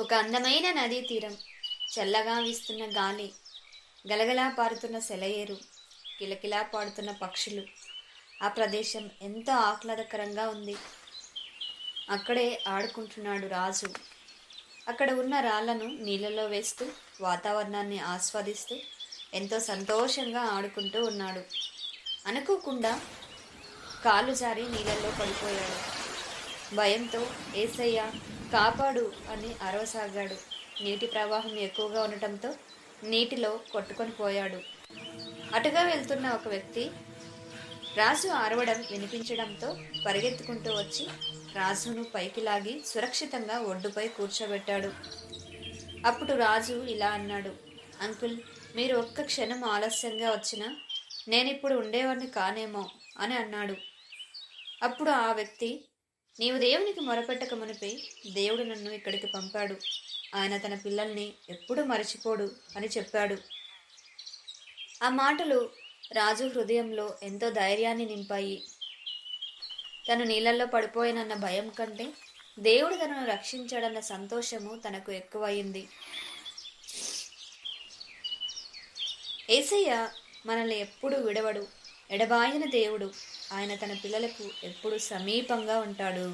ఒక అందమైన నదీ తీరం చల్లగా వీస్తున్న గాలి గలగలా పారుతున్న సెలయేరు కిలకిలా పాడుతున్న పక్షులు. ఆ ప్రదేశం ఎంతో ఆహ్లాదకరంగా ఉంది. అక్కడే ఆడుకుంటున్నాడు రాజు. అక్కడ ఉన్న రాళ్ళను నీళ్ళలో వేస్తూ వాతావరణాన్ని ఆస్వాదిస్తూ ఎంతో సంతోషంగా ఆడుకుంటూ ఉన్నాడు. అనుకోకుండా కాలు జారి నీళ్ళల్లో పడిపోయాడు. భయంతో ఏసయ్య కాపాడు అని అరవసాగాడు. నీటి ప్రవాహం ఎక్కువగా ఉండటంతో నీటిలో కొట్టుకొని పోయాడు. అటుగా వెళ్తున్న ఒక వ్యక్తి రాజు అరవడం వినిపించడంతో పరిగెత్తుకుంటూ వచ్చి రాజును పైకి లాగి సురక్షితంగా ఒడ్డుపై కూర్చోబెట్టాడు. అప్పుడు రాజు ఇలా అన్నాడు అంకుల్ మీరు ఒక్క క్షణం ఆలస్యంగా వచ్చినా నేనిప్పుడు ఉండేవాడిని కానేమో అని అన్నాడు. అప్పుడు ఆ వ్యక్తి నీవు దేవునికి మొరపెట్టక మునిపే దేవుడు నన్ను ఇక్కడికి పంపాడు. ఆయన తన పిల్లల్ని ఎప్పుడూ మరచిపోడు అని చెప్పాడు. ఆ మాటలు రాజు హృదయంలో ఎంతో ధైర్యాన్ని నింపాయి. తను నీళ్ళల్లో పడిపోయినన్న భయం కంటే దేవుడు తనను రక్షించాడన్న సంతోషము తనకు ఎక్కువయింది. ఏసయ్య మనల్ని ఎప్పుడూ విడవడు. ఎడబాయన దేవుడు. ఆయన తన పిల్లలకు ఎప్పుడు సమీపంగా ఉంటాడు?